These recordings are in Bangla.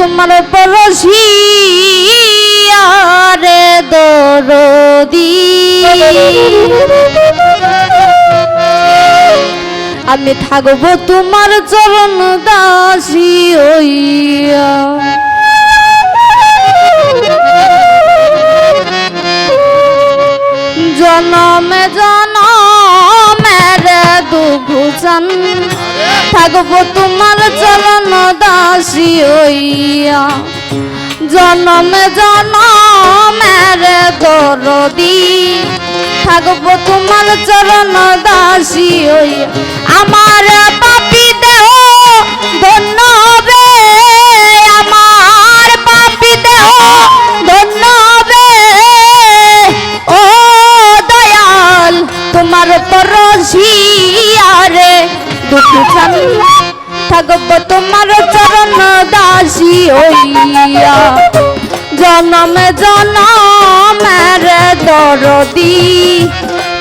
তোমার পরশি আরে দরদি। আমি থাকব তোমার চরণ দাসী হইয়া। জনমে জনমের দুঘুচান থাকব তোমার চলন দাসী হইয়া। জনমে জনমের দরদি। থাকব তোমার চরণ দাসী হইয়া। থাকব তোমার চরণ দাসী হইয়া। জনমে জনমের দরদি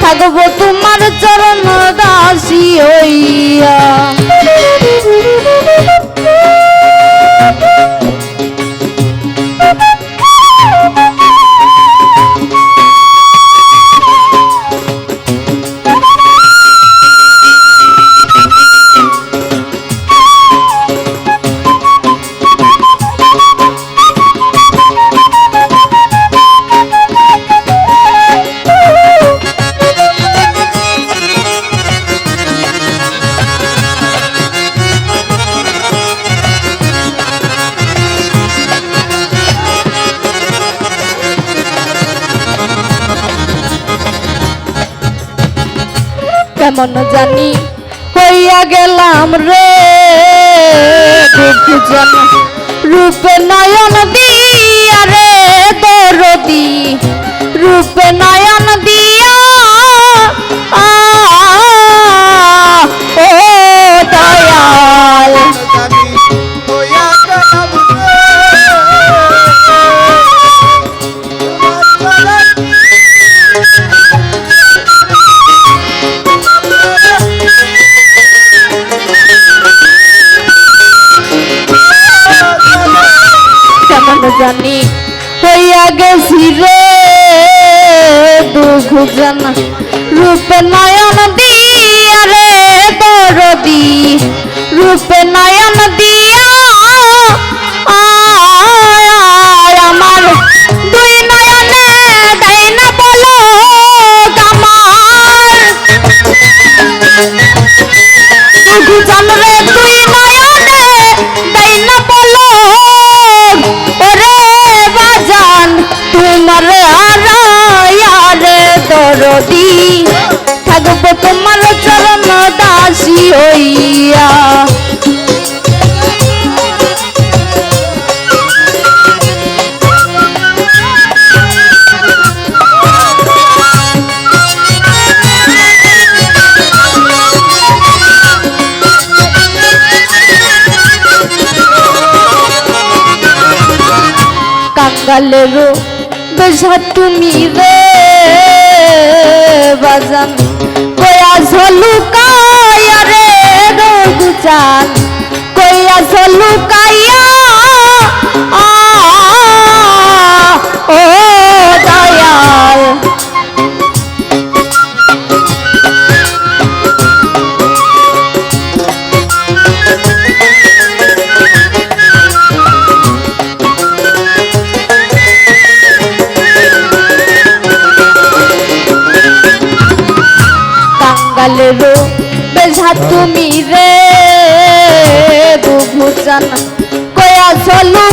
থাকব তোমার চরণ দাসী হইয়া। কেমন জানি হইয়া গেলাম রে রূপে নয়ন দিয়া জানি হইয়া গেছি রে। জানা রূপে নয়ন দিয়া রে দরদি রূপে নয়ন কাঙ্গালেরও বেঝা তুমি রে বাজান। কয়া ঝলুকায়া রে গুচান কয়া ঝলুকায়া কাঙ্গালেরও বেঝা তুমি রে বুভুচান কয়া ঝলুকায়া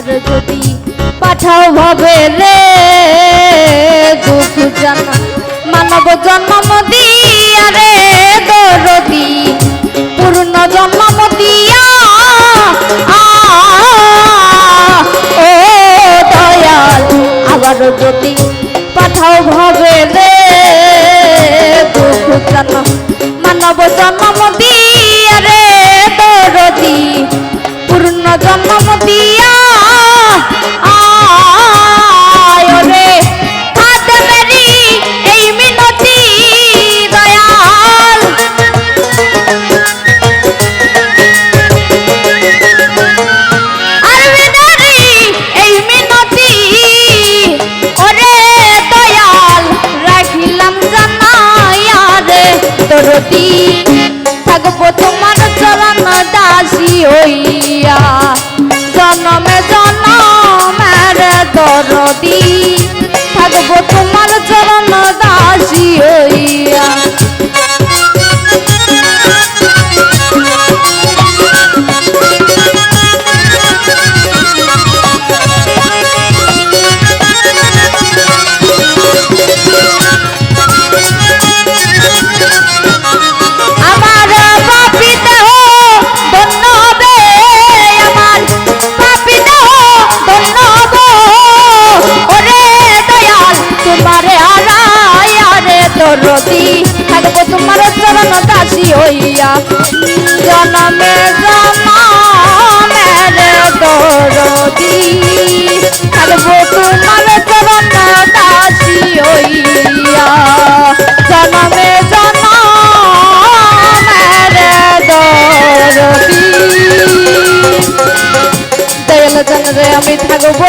তোমার যদি পাঠাও ভাবে রে দুঃখ জানা। মানব জন্ম দিয়া রে দরদি। পূর্ণ জন্ম দিয়া আ, ও দয়াল আবার যদি পাঠাও ভাবে রে দুঃখ জানা। মানব জন্ম দরদি থাকব তোমার চরণ দাসী হইয়া। হইয়া। জনমে জনমের দরদি। থাকব তোমার চরণ দাসী হইয়া। জনমে জনমের দরদি। দয়াল জানরে, আমি থাকব